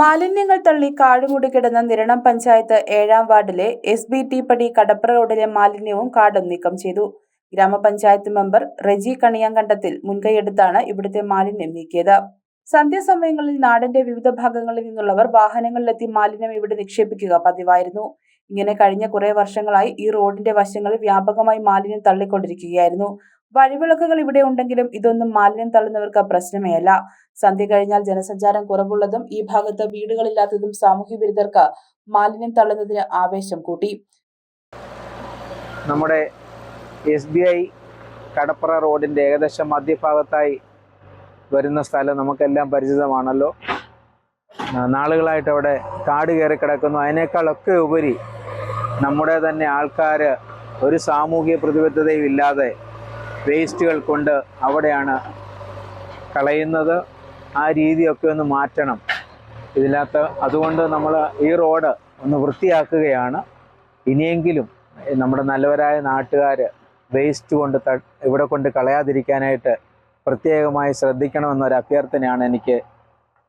മാലിന്യങ്ങൾ തള്ളി കാടുമൂടി കിടന്ന നിരണം പഞ്ചായത്ത് ഏഴാം വാർഡിലെ എസ് ബി ടി പടി കടപ്ര റോഡിലെ മാലിന്യവും കാടും നീക്കം ചെയ്തു. ഗ്രാമപഞ്ചായത്ത് മെമ്പർ റെജി കണിയാങ്കണ്ടത്തിൽ മുൻകൈയെടുത്താണ് ഇവിടുത്തെ മാലിന്യം നീക്കിയത്. സന്ധ്യാസമയങ്ങളിൽ നാടിന്റെ വിവിധ ഭാഗങ്ങളിൽ നിന്നുള്ളവർ വാഹനങ്ങളിലെത്തി മാലിന്യം ഇവിടെ നിക്ഷേപിക്കുക പതിവായിരുന്നു. ഇങ്ങനെ കഴിഞ്ഞ കുറേ വർഷങ്ങളായി ഈ റോഡിന്റെ വശങ്ങളിൽ വ്യാപകമായി മാലിന്യം തള്ളിക്കൊണ്ടിരിക്കുകയായിരുന്നു. വഴിവിളക്കുകൾ ഇവിടെ ഉണ്ടെങ്കിലും ഇതൊന്നും മാലിന്യം തള്ളുന്നവർക്ക് പ്രശ്നമേ അല്ല സന്ധ്യ കഴിഞ്ഞാൽ ജനസഞ്ചാരം കുറവുള്ളതും ഈ ഭാഗത്ത് വീടുകളില്ലാത്തതും സാമൂഹ്യ വിരുദ്ധർക്ക് മാലിന്യം തള്ളുന്നതിന് ആവേശം കൂട്ടി. നമ്മുടെ എസ് ബി ഐ കടപ്പുറ റോഡിന്റെ ഏകദേശം മധ്യഭാഗത്തായി വരുന്ന സ്ഥലം നമുക്കെല്ലാം പരിചിതമാണല്ലോ. നാളുകളായിട്ട് അവിടെ കാട് കയറി കിടക്കുന്നു. അതിനേക്കാളൊക്കെ ഉപരി നമ്മുടെ തന്നെ ആൾക്കാർ ഒരു സാമൂഹിക പ്രതിബദ്ധതയും ഇല്ലാതെ വേസ്റ്റുകൾ കൊണ്ട് അവിടെയാണ് കളയുന്നത്. ആ രീതിയൊക്കെ ഒന്ന് മാറ്റണം. ഇതിനകത്ത് അതുകൊണ്ട് നമ്മൾ ഈ റോഡ് ഒന്ന് വൃത്തിയാക്കുകയാണ്. ഇനിയെങ്കിലും നമ്മുടെ നല്ലവരായ നാട്ടുകാർ വേസ്റ്റ് കൊണ്ട് ഇവിടെ കൊണ്ട് കളയാതിരിക്കാനായിട്ട് പ്രത്യേകമായി ശ്രദ്ധിക്കണമെന്നൊരു അഭ്യർത്ഥനയാണ് എനിക്ക്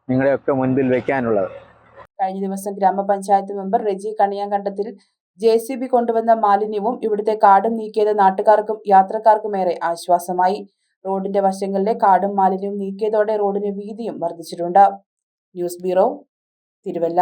നിങ്ങളുടെയൊക്കെ മുൻപിൽ വെക്കാനുള്ളത്. കഴിഞ്ഞ ദിവസം ഗ്രാമപഞ്ചായത്ത് മെമ്പർ റെജി കണിയാങ്കണ്ടത്തിൽ ജെ സി ബി കൊണ്ടുവന്ന മാലിന്യവും ഇവിടുത്തെ കാടും നീക്കിയത് നാട്ടുകാർക്കും യാത്രക്കാർക്കുമേറെ ആശ്വാസമായി. റോഡിന്റെ വശങ്ങളിലെ കാടും മാലിന്യവും നീക്കിയതോടെ റോഡിന് വീതിയും വർദ്ധിച്ചിട്ടുണ്ട്. News bureau Thiruvalla.